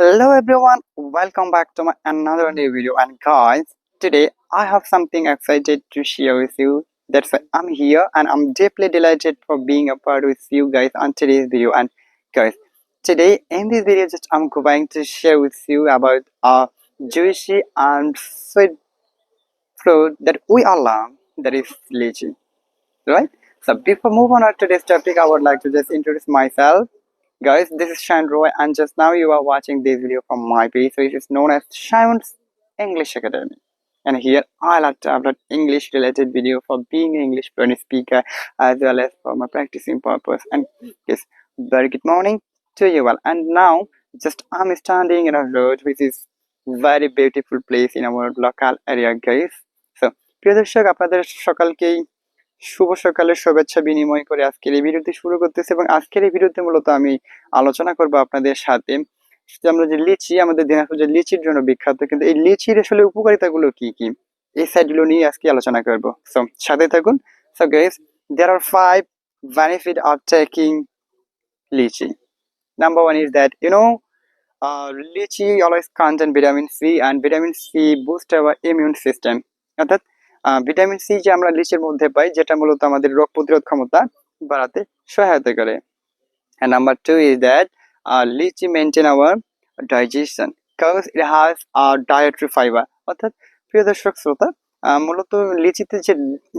Hello everyone, welcome back to my another new video. And guys, today I have something excited to share with you. That's why I'm here and I'm deeply delighted for being a part with you guys on today's video. And guys, today in this video just I'm going to share with you about a juicy and sweet fruit that we all love that is lychee, right? So before move on to today's topic, I would like to just introduce myself Guys, this is Shaun Roy and just now you are watching this video from my page which is known as Shaun's English Academy. And here I like to upload English related video for being an English fluent speaker as well as for my practicing purpose. And yes, very good morning to you all. And now just I'm standing in a road which is very beautiful place in our local area guys. So প্রিয় দর্শক আপনাদের সকালকেই শুভ সকালের শুভেচ্ছা বিনিময় করে আজকের এই ভিডিওটি শুরু করতেছি এবং আজকের এই ভিডিওতে মূলত আমি আলোচনা করব আপনাদের সাথে। আমরা যে লিচি আমাদের দিনাজপুর যে লিচির জন্য বিখ্যাত কিন্তু এই লিচির আসলে উপকারিতাগুলো কি কি? এই সাইডগুলো নিয়ে আজকে আলোচনা করব। সো সাথে থাকুন। So guys there are five benefit of taking lychee number one is that you know uh, lychee always contain vitamin C and vitamin C boost our immune অর্থাৎ ভিটামিন সি যে আমরা লিচের মধ্যে পাই যেটা মূলত আমাদের রোগ প্রতিরোধ ক্ষমতা বাড়াতে সহায়তা করে। And number two is that uh, lychee maintain our digestion because a dietary fiber. অর্থাৎ প্রিয় দর্শক শ্রোতা মূলত লিচিতে যে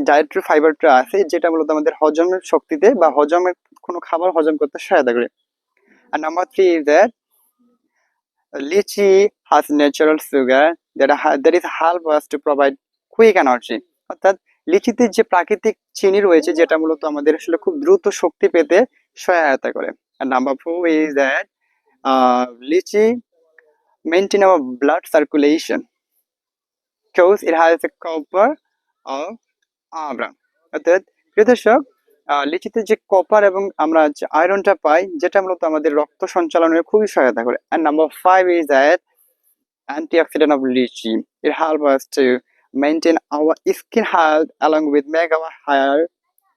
ডায়েটরি ফাইবারটা আছে যেটা মূলত আমাদের হজমের শক্তিতে বা হজমের কোনো খাবার হজম করতে সহায়তা করে। আর number three is that lychee has natural sugar that, ha- that is help us to quick energy অর্থাৎ লিচিতে যে প্রাকৃতিক চিনি রয়েছে যেটা মূলত আমাদের আসলে খুব দ্রুত শক্তি পেতে সহায়তা করে আর number four is that lychee maintain our blood circulation because it has a copper or iron অর্থাৎ প্রিয় দর্শক লিচিতে যে কপার এবং আমরা যে আয়রনটা পাই যেটা মূলত আমাদের রক্ত সঞ্চালনে খুবই সহায়তা করে and number five is that antioxidant of lychee it helps us to maintain our skin health along with make our hair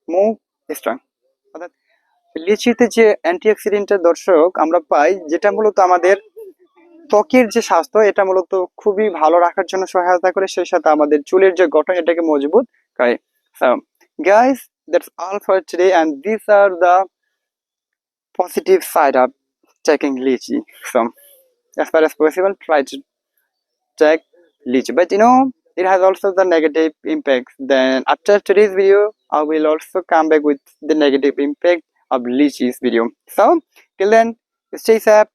more strong লিচিতে যে অ্যান্টিঅক্সিডেন্টের দর্শক আমরা পাই, যেটা মূলত আমাদের ত্বকের যে স্বাস্থ্য, এটা মূলত খুবই ভালো রাখার জন্য সহায়তা করে, সেই সাথে আমাদের চুলের যে গঠন, এটাকে মজবুত করে। Guys that's all for today and this are the positive side of taking lychee so as far as possible try to take lychee but you know it has also the negative impacts then after today's video i will also come back with the negative impact of lychee's video. So till then stay safe